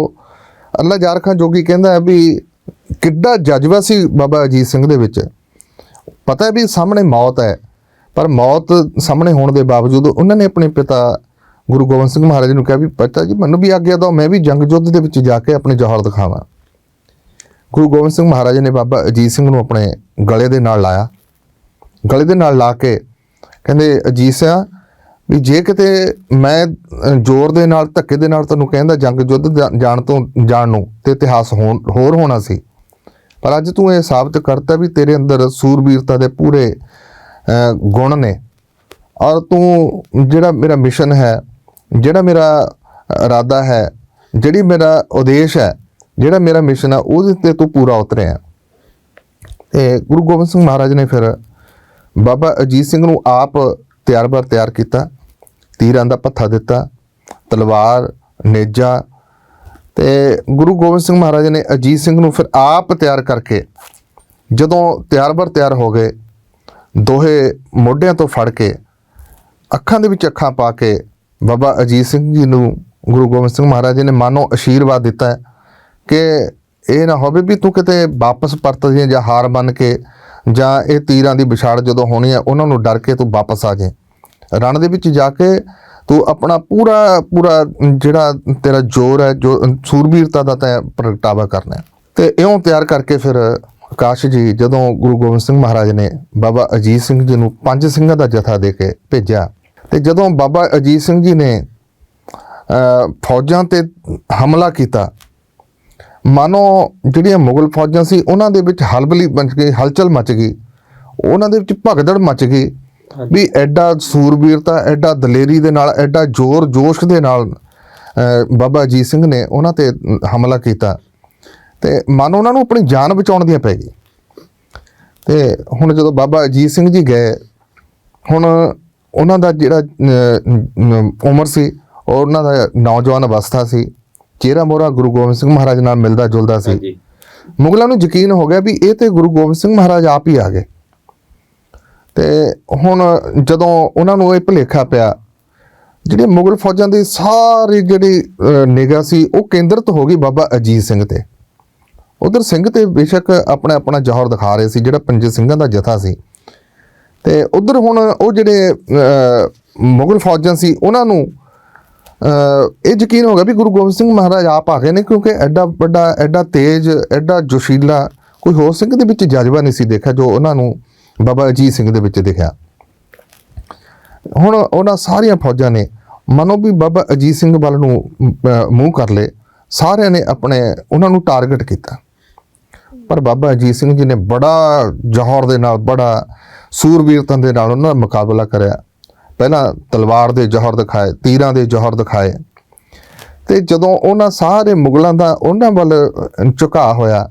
ਅੱਲਾ ਜਾਰ ਖਾਨ ਜੋਗੀ ਕਹਿੰਦਾ ਹੈ ਵੀ ਕਿੱਡਾ ਜਜ਼ਬਾ ਸੀ ਬਾਬਾ ਅਜੀਤ ਸਿੰਘ ਦੇ ਵਿੱਚ ਪਤਾ ਹੈ ਵੀ ਸਾਹਮਣੇ ਮੌਤ ਹੈ ਪਰ ਮੌਤ ਸਾਹਮਣੇ ਹੋਣ ਦੇ ਬਾਵਜੂਦ ਉਹਨਾਂ ਨੇ ਆਪਣੇ ਪਿਤਾ ਗੁਰੂ ਗੋਬਿੰਦ ਸਿੰਘ ਮਹਾਰਾਜ ਨੂੰ ਕਿਹਾ ਵੀ ਪਿਤਾ ਜੀ ਮੈਨੂੰ ਵੀ ਆਗਿਆ ਦਿਓ ਮੈਂ ਵੀ ਜੰਗ ਯੁੱਧ ਦੇ ਵਿੱਚ ਜਾ ਕੇ ਆਪਣੇ ਜੌਹਰ ਦਿਖਾਵਾਂ ਗੁਰੂ ਗੋਬਿੰਦ ਸਿੰਘ ਮਹਾਰਾਜ ਨੇ ਬਾਬਾ ਅਜੀਤ ਸਿੰਘ ਨੂੰ ਆਪਣੇ ਗਲੇ ਦੇ ਨਾਲ ਲਾਇਆ। ਗਲੇ ਦੇ ਨਾਲ ਲਾ ਕੇ ਕਹਿੰਦੇ, ਅਜੀਤ ਸਿੰਘ ਵੀ ਜੇ ਕਿਤੇ ਮੈਂ ਜ਼ੋਰ ਦੇ ਨਾਲ, ਧੱਕੇ ਦੇ ਨਾਲ ਤੁਹਾਨੂੰ ਕਹਿੰਦਾ ਜੰਗ ਯੁੱਧ ਜਾ- ਜਾਣ ਤੋਂ, ਜਾਣ ਨੂੰ ਤੇ ਇਤਿਹਾਸ ਹੋਣ, ਹੋਰ ਹੋਣਾ ਸੀ। ਪਰ ਅੱਜ ਤੂੰ ਇਹ ਸਾਬਤ ਕਰਤਾ ਵੀ ਤੇਰੇ ਅੰਦਰ ਸੂਰਬੀਰਤਾ ਦੇ ਪੂਰੇ ਗੁਣ ਨੇ। ਔਰ ਤੂੰ ਜਿਹੜਾ ਮੇਰਾ ਮਿਸ਼ਨ ਹੈ, ਜਿਹੜਾ ਮੇਰਾ ਇਰਾਦਾ ਹੈ, ਜਿਹੜੀ ਮੇਰਾ ਉਦੇਸ਼ ਹੈ ਜਿਹੜਾ ਮੇਰਾ ਮਿਸ਼ਨ ਆ, ਉਹਦੇ ਤੇ ਤੂੰ ਪੂਰਾ ਉਤਰਿਆ। ਤੇ ਗੁਰੂ ਗੋਬਿੰਦ ਸਿੰਘ ਮਹਾਰਾਜ ਨੇ ਫਿਰ ਬਾਬਾ ਅਜੀਤ ਸਿੰਘ ਨੂੰ ਆਪ ਤਿਆਰ-ਬਰ ਤਿਆਰ ਕੀਤਾ। ਤੀਰਾਂ ਦਾ ਪੱਥਾ ਦਿੱਤਾ, ਤਲਵਾਰ, ਨੇਜਾ ਤੇ ਗੁਰੂ ਗੋਬਿੰਦ ਸਿੰਘ ਮਹਾਰਾਜ ਨੇ ਅਜੀਤ ਸਿੰਘ ਨੂੰ ਫਿਰ ਆਪ ਤਿਆਰ ਕਰਕੇ ਜਦੋਂ ਤਿਆਰ-ਬਰ ਤਿਆਰ ਹੋ ਗਏ, ਦੋਹੇ ਮੋਢਿਆਂ ਤੋਂ ਫੜ ਕੇ, ਅੱਖਾਂ ਦੇ ਵਿੱਚ ਅੱਖਾਂ ਪਾ ਕੇ ਬਾਬਾ ਅਜੀਤ ਸਿੰਘ ਜੀ ਨੂੰ ਗੁਰੂ ਗੋਬਿੰਦ ਸਿੰਘ ਮਹਾਰਾਜ ਜੀ ਨੇ ਮਾਨੋ ਅਸ਼ੀਰਵਾਦ ਦਿੱਤਾ ਹੈ। ਕਿ ਇਹ ਨਾ ਹੋਵੇ ਵੀ ਤੂੰ ਕਿਤੇ ਵਾਪਸ ਪਰਤ ਜੇ ਜਾਂ ਹਾਰ ਮੰਨ ਕੇ ਜਾਂ ਇਹ ਤੀਰਾਂ ਦੀ ਵਿਛਾੜ ਜਦੋਂ ਹੋਣੀ ਹੈ, ਉਹਨਾਂ ਨੂੰ ਡਰ ਕੇ ਤੂੰ ਵਾਪਸ ਆ ਜੇ ਰਣ ਦੇ ਵਿੱਚ ਜਾ ਕੇ ਤੂੰ ਆਪਣਾ ਪੂਰਾ ਪੂਰਾ ਜਿਹੜਾ ਤੇਰਾ ਜ਼ੋਰ ਹੈ, ਜੋ ਸੂਰਬੀਰਤਾ ਦਾ ਤੈਂ ਪ੍ਰਗਟਾਵਾ ਕਰਨਾ ਹੈ। ਤੇ ਇਉਂ ਤਿਆਰ ਕਰਕੇ ਫਿਰ ਆਕਾਸ਼ ਜੀ, ਜਦੋਂ ਗੁਰੂ ਗੋਬਿੰਦ ਸਿੰਘ ਮਹਾਰਾਜ ਨੇ ਬਾਬਾ ਅਜੀਤ ਸਿੰਘ ਜੀ ਨੂੰ ਪੰਜ ਸਿੰਘਾਂ ਦਾ ਜਥਾ ਦੇ ਕੇ ਭੇਜਿਆ, ਤੇ ਜਦੋਂ ਬਾਬਾ ਅਜੀਤ ਸਿੰਘ ਜੀ ਨੇ ਫੌਜਾਂ ਤੇ ਹਮਲਾ ਕੀਤਾ ਮਾਨੋ ਜਿਹੜੀਆਂ ਮੁਗਲ ਫੌਜਾਂ ਸੀ ਉਹਨਾਂ ਦੇ ਵਿੱਚ ਹਲਬਲੀ ਮਚ ਗਈ ਹਲਚਲ ਮਚ ਗਈ। ਉਹਨਾਂ ਦੇ ਵਿੱਚ ਭਗਦੜ ਮਚ ਗਈ। ਵੀ ਐਡਾ ਸੂਰਬੀਰਤਾ ਐਡਾ ਦਲੇਰੀ ਦੇ ਨਾਲ ਐਡਾ ਜ਼ੋਰ ਜੋਸ਼ ਦੇ ਨਾਲ ਬਾਬਾ ਅਜੀਤ ਸਿੰਘ ਨੇ ਉਹਨਾਂ ਤੇ ਹਮਲਾ ਕੀਤਾ। ਤੇ ਮਾਨੋ ਉਹਨਾਂ ਨੂੰ ਆਪਣੀ ਜਾਨ ਬਚਾਉਣ ਦੀਆਂ ਪੈ ਗਈ। ਤੇ ਹੁਣ ਜਦੋਂ ਬਾਬਾ ਅਜੀਤ ਸਿੰਘ ਜੀ ਗਏ ਹੁਣ ਉਹਨਾਂ ਦਾ ਜਿਹੜਾ ਉਮਰ ਸੀ ਉਹ ਉਹਨਾਂ ਦਾ ਨੌਜਵਾਨ ਅਵਸਥਾ ਸੀ। ਚਿਹਰਾ ਮੋਰਾ ਗੁਰੂ ਗੋਬਿੰਦ ਸਿੰਘ ਮਹਾਰਾਜ ਨਾਲ ਮਿਲਦਾ ਜੁਲਦਾ ਸੀ। ਮੁਗਲਾਂ ਨੂੰ ਯਕੀਨ ਹੋ ਗਿਆ ਵੀ ਇਹ ਤੇ ਗੁਰੂ ਗੋਬਿੰਦ ਸਿੰਘ ਮਹਾਰਾਜ ਆਪ ਹੀ ਆ ਗਏ। ਤੇ ਹੁਣ ਜਦੋਂ ਉਹਨਾਂ ਨੂੰ ਇਹ ਭੁਲੇਖਾ ਪਿਆ ਜਿਹੜੇ ਮੁਗਲ ਫੌਜਾਂ ਦੀ ਸਾਰੀ ਜਿਹੜੀ ਨਿਗਾਹ ਸੀ ਉਹ ਕੇਂਦਰਿਤ ਹੋ ਗਈ ਬਾਬਾ ਅਜੀਤ ਸਿੰਘ ਤੇ। ਉਧਰ ਸਿੰਘ ਤੇ ਬੇਸ਼ੱਕ ਆਪਣਾ ਆਪਣਾ ਜੌਹਰ ਦਿਖਾ ਰਹੇ ਸੀ ਜਿਹੜਾ ਪੰਜ ਸਿੰਘਾਂ ਦਾ ਜਥਾ ਸੀ। ਤੇ ਉਧਰ ਹੁਣ ਉਹ ਜਿਹੜੇ ਮੁਗਲ ਫੌਜਾਂ ਸੀ ਉਹਨਾਂ ਨੂੰ ਇਹ ਯਕੀਨ ਹੋ ਗਿਆ ਵੀ ਗੁਰੂ ਗੋਬਿੰਦ ਸਿੰਘ ਮਹਾਰਾਜ ਆਪ ਆ ਗਏ ਨੇ ਕਿਉਂਕਿ ਐਡਾ ਵੱਡਾ, ਐਡਾ ਤੇਜ਼, ਐਡਾ ਜੋਸ਼ੀਲਾ ਕੋਈ ਹੋਰ ਸਿੰਘ ਦੇ ਵਿੱਚ ਜਜ਼ਬਾ ਨਹੀਂ ਸੀ ਦੇਖਿਆ ਜੋ ਉਹਨਾਂ ਨੂੰ ਬਾਬਾ ਅਜੀਤ ਸਿੰਘ ਦੇ ਵਿੱਚ ਦਿਖਿਆ। ਹੁਣ ਉਹਨਾਂ ਸਾਰੀਆਂ ਫੌਜਾਂ ਨੇ ਮਨੋ ਵੀ ਬਾਬਾ ਅਜੀਤ ਸਿੰਘ ਵੱਲ ਨੂੰ ਮੂੰਹ ਕਰ ਲਏ। ਸਾਰਿਆਂ ਨੇ ਆਪਣੇ, ਉਹਨਾਂ ਨੂੰ ਟਾਰਗੇਟ ਕੀਤਾ। ਪਰ ਬਾਬਾ ਅਜੀਤ ਸਿੰਘ ਜੀ ਨੇ ਬੜਾ ਜੌਹਰ ਦੇ ਨਾਲ, ਬੜਾ ਸੂਰਬੀਰਤਾ ਦੇ ਨਾਲ ਉਹਨਾਂ ਦਾ ਮੁਕਾਬਲਾ ਕਰਿਆ। ਪਹਿਲਾਂ ਤਲਵਾਰ ਦੇ ਜੌਹਰ ਦਿਖਾਏ, ਤੀਰਾਂ ਦੇ ਜੌਹਰ ਦਿਖਾਏ। ਤੇ ਜਦੋਂ ਉਹਨਾਂ ਸਾਰੇ ਮੁਗਲਾਂ ਦਾ ਉਹਨਾਂ ਵੱਲ ਝੁਕਾ ਹੋਇਆ,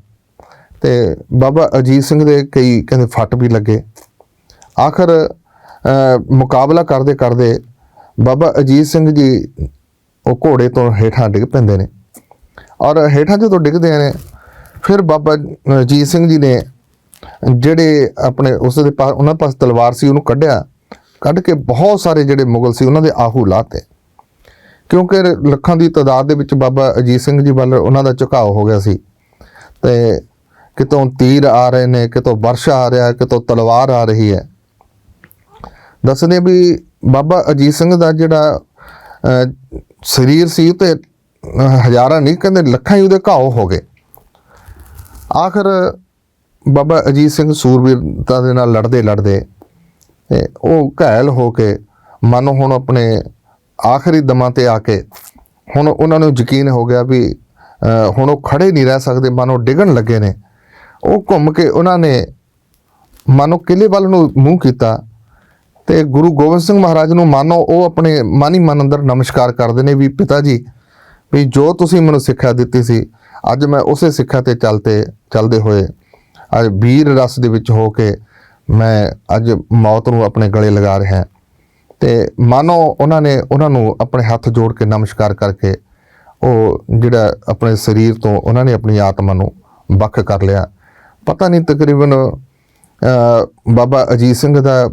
ਤੇ ਬਾਬਾ ਅਜੀਤ ਸਿੰਘ ਦੇ ਕਈ ਕਹਿੰਦੇ ਫੱਟ ਵੀ ਲੱਗੇ। ਆਖਰ ਮੁਕਾਬਲਾ ਕਰਦੇ ਕਰਦੇ ਬਾਬਾ ਅਜੀਤ ਸਿੰਘ ਜੀ ਉਹ ਘੋੜੇ ਤੋਂ ਹੇਠਾਂ ਡਿੱਗ ਪੈਂਦੇ ਨੇ। ਔਰ ਹੇਠਾਂ ਜਦੋਂ ਡਿੱਗਦੇ ਨੇ, ਫਿਰ ਬਾਬਾ ਅਜੀਤ ਸਿੰਘ ਜੀ ਨੇ ਜਿਹੜੇ ਆਪਣੇ ਉਸ ਦੇ ਪਾਸ ਉਹਨਾਂ ਪਾਸ ਤਲਵਾਰ ਸੀ, ਉਹਨੂੰ ਕੱਢਿਆ। ਕੱਢ ਕੇ ਬਹੁਤ ਸਾਰੇ ਜਿਹੜੇ ਮੁਗਲ ਸੀ, ਉਹਨਾਂ ਦੇ ਆਹੂ ਲਾਤੇ। ਕਿਉਂਕਿ ਲੱਖਾਂ ਦੀ ਤਾਦਾਦ ਦੇ ਵਿੱਚ ਬਾਬਾ ਅਜੀਤ ਸਿੰਘ ਜੀ ਵੱਲ ਉਹਨਾਂ ਦਾ ਝੁਕਾਅ ਹੋ ਗਿਆ ਸੀ। ਤੇ ਕਿਤੋਂ ਤੀਰ ਆ ਰਹੇ ਨੇ, ਕਿਤੋਂ ਵਰਸ਼ਾ ਆ ਰਿਹਾ, ਕਿਤੋਂ ਤਲਵਾਰ ਆ ਰਹੀ ਹੈ। ਦੱਸਦੇ ਵੀ ਬਾਬਾ ਅਜੀਤ ਸਿੰਘ ਦਾ ਜਿਹੜਾ ਸਰੀਰ ਸੀ, ਉਹ ਤੇ ਹਜ਼ਾਰਾਂ ਨਹੀਂ, ਕਹਿੰਦੇ ਲੱਖਾਂ ਹੀ ਉਹਦੇ ਘਾਓ ਹੋ ਗਏ। ਆਖਰ ਬਾਬਾ ਅਜੀਤ ਸਿੰਘ ਸੂਰਬੀਰਤਾ ਦੇ ਨਾਲ ਲੜਦੇ ਲੜਦੇ ਤੇ ਉਹ ਘਾਇਲ ਹੋ ਕੇ ਮਨ ਹੁਣ ਆਪਣੇ ਆਖਰੀ ਦਮਾਂ ਤੇ ਆ ਕੇ ਹੁਣ ਉਹਨਾਂ ਨੂੰ ਯਕੀਨ ਹੋ ਗਿਆ ਵੀ ਹੁਣ ਉਹ ਖੜੇ ਨਹੀਂ ਰਹਿ ਸਕਦੇ, ਮਨ ਉਹ ਡਿੱਗਣ ਲੱਗੇ ਨੇ। ਉਹ ਘੁੰਮ ਕੇ ਉਹਨਾਂ ਨੇ ਮਾਨੋ ਕਿਲੇ ਵੱਲ ਨੂੰ ਮੂੰਹ ਕੀਤਾ ਤੇ ਗੁਰੂ ਗੋਬਿੰਦ ਸਿੰਘ ਮਹਾਰਾਜ ਨੂੰ ਮਾਨੋ ਉਹ ਆਪਣੇ ਮਨ ਹੀ ਮਨ ਅੰਦਰ ਨਮਸਕਾਰ ਕਰਦੇ ਨੇ ਵੀ, ਪਿਤਾ ਜੀ, ਵੀ ਜੋ ਤੁਸੀਂ ਮੈਨੂੰ ਸਿੱਖਿਆ ਦਿੱਤੀ ਸੀ, ਅੱਜ ਮੈਂ ਉਸੇ ਸਿੱਖਿਆ ਤੇ ਚੱਲਤੇ, ਚੱਲਦੇ ਹੋਏ, ਅੱਜ ਵੀਰ ਰਸ ਦੇ ਵਿੱਚ ਹੋ ਕੇ ਮੈਂ ਅੱਜ ਮੌਤ ਨੂੰ ਆਪਣੇ ਗਲੇ ਲਗਾ ਰਿਹਾ ਤੇ ਮਾਨੋ ਉਹਨਾਂ ਨੇ ਉਹਨਾਂ ਨੂੰ ਆਪਣੇ ਹੱਥ ਜੋੜ ਕੇ ਨਮਸਕਾਰ ਕਰਕੇ ਉਹ ਜਿਹੜਾ ਆਪਣੇ ਸਰੀਰ ਤੋਂ ਉਹਨਾਂ ਨੇ ਆਪਣੀ ਆਤਮਾ ਨੂੰ ਵੱਖ ਕਰ ਲਿਆ। ਪਤਾ ਨਹੀਂ ਤਕਰੀਬਨ ਬਾਬਾ ਅਜੀਤ ਸਿੰਘ ਦਾ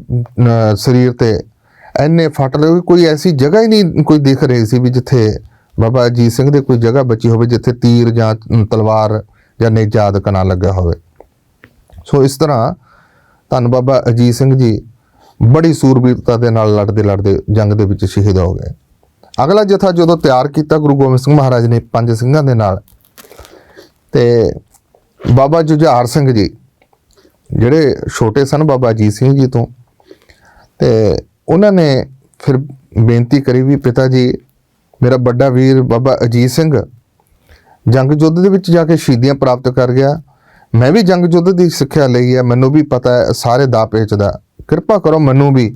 ਸਰੀਰ ਤੇ ਐਨੇ ਫਟ ਲਏ, ਕੋਈ ਐਸੀ ਜਗ੍ਹਾ ਹੀ ਨਹੀਂ ਕੋਈ ਦਿਖ ਰਹੀ ਸੀ ਵੀ ਜਿੱਥੇ ਬਾਬਾ ਅਜੀਤ ਸਿੰਘ ਦੇ ਕੋਈ ਜਗ੍ਹਾ ਬਚੀ ਹੋਵੇ, ਜਿੱਥੇ ਤੀਰ ਜਾਂ ਤਲਵਾਰ ਜਾਂ ਨੇਜਾ ਆਦਿ ਨਾ ਲੱਗਾ ਹੋਵੇ। ਸੋ ਇਸ ਤਰ੍ਹਾਂ ਧੰਨ ਬਾਬਾ ਅਜੀਤ ਸਿੰਘ ਜੀ ਬੜੀ ਸੂਰਬੀਰਤਾ ਦੇ ਨਾਲ ਲੜਦੇ ਲੜਦੇ ਜੰਗ ਦੇ ਵਿੱਚ ਸ਼ਹੀਦ ਹੋ ਗਏ। ਅਗਲਾ ਜਥਾ ਜਦੋਂ ਤਿਆਰ ਕੀਤਾ, ਗੁਰੂ ਗੋਬਿੰਦ ਸਿੰਘ ਮਹਾਰਾਜ ਨੇ ਪੰਜ ਸਿੰਘਾਂ ਦੇ ਨਾਲ। ਤੇ ਬਾਬਾ ਜੁਝਾਰ ਸਿੰਘ ਜੀ, ਜਿਹੜੇ ਛੋਟੇ ਸਨ ਬਾਬਾ ਅਜੀਤ ਸਿੰਘ ਜੀ ਤੋਂ, ਤੇ ਉਹਨਾਂ ਨੇ ਫਿਰ ਬੇਨਤੀ ਕਰੀ ਵੀ ਪਿਤਾ ਜੀ, ਮੇਰਾ ਵੱਡਾ ਵੀਰ ਬਾਬਾ ਅਜੀਤ ਸਿੰਘ ਜੰਗ ਯੁੱਧ ਦੇ ਵਿੱਚ ਜਾ ਕੇ ਸ਼ਹੀਦੀਆਂ ਪ੍ਰਾਪਤ ਕਰ ਗਿਆ। ਮੈਂ ਵੀ ਜੰਗ ਯੁੱਧ ਦੀ ਸਿੱਖਿਆ ਲਈ ਹੈ ਮੈਨੂੰ ਵੀ ਪਤਾ ਹੈ ਸਾਰੇ ਦਾ ਪੇਚ ਦਾ। ਕਿਰਪਾ ਕਰੋ ਮੈਨੂੰ ਵੀ